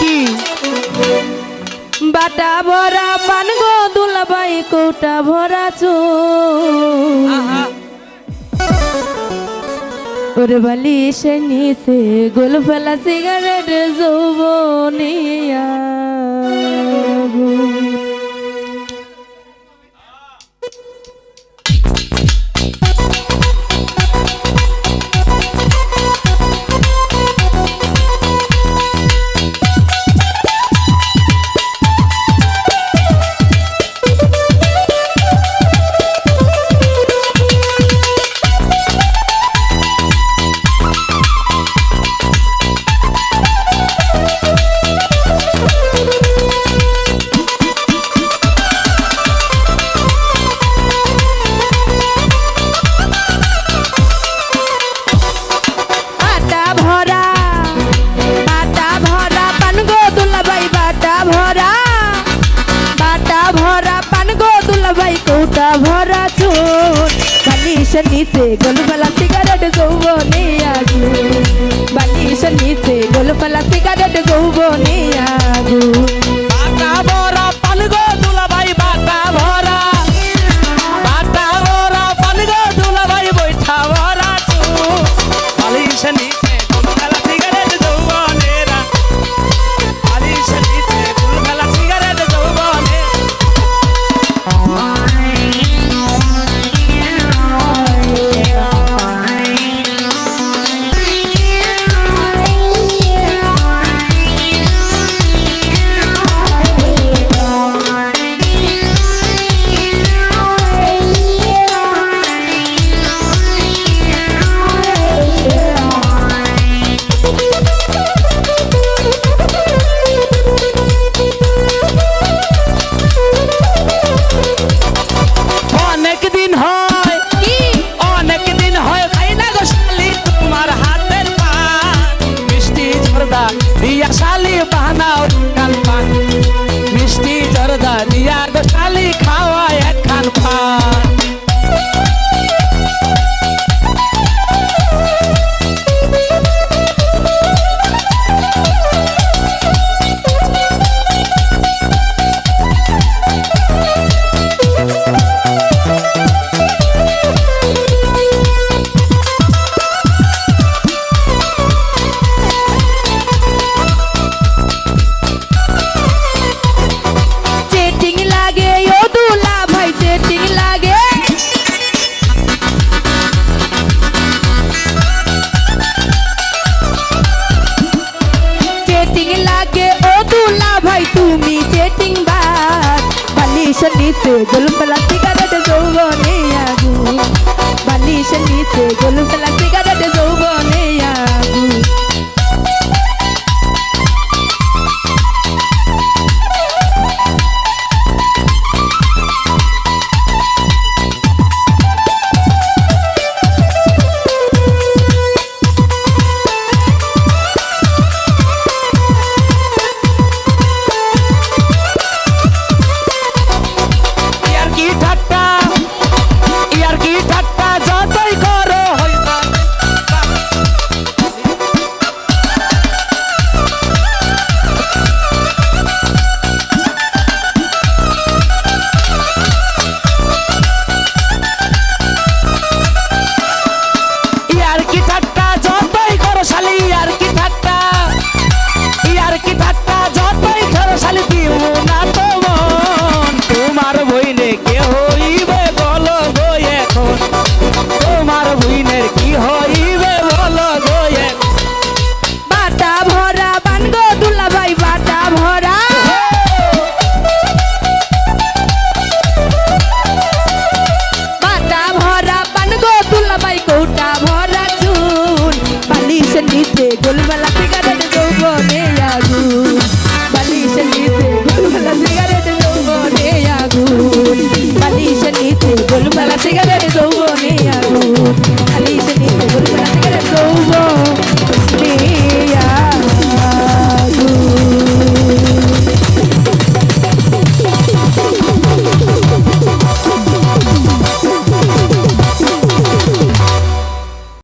কি? বাটা ভরা পান গো দুলাবাই কৌটা ভরা চুল। ওরে বালিশের নিচে গোল ফেলা সিগারেট যৌবনিয়া। কোটা ভরা চোর বালিশের নিচে গোলপালা সিগারেট যৌবনে আগু বালিশের নিচে গোলপালা সিগারেট যৌবনে Rock নিচে গোলপালা সিগারেট যৌবনে আগু বালিশের নিচে সিগারেট দিছে গোলবেলা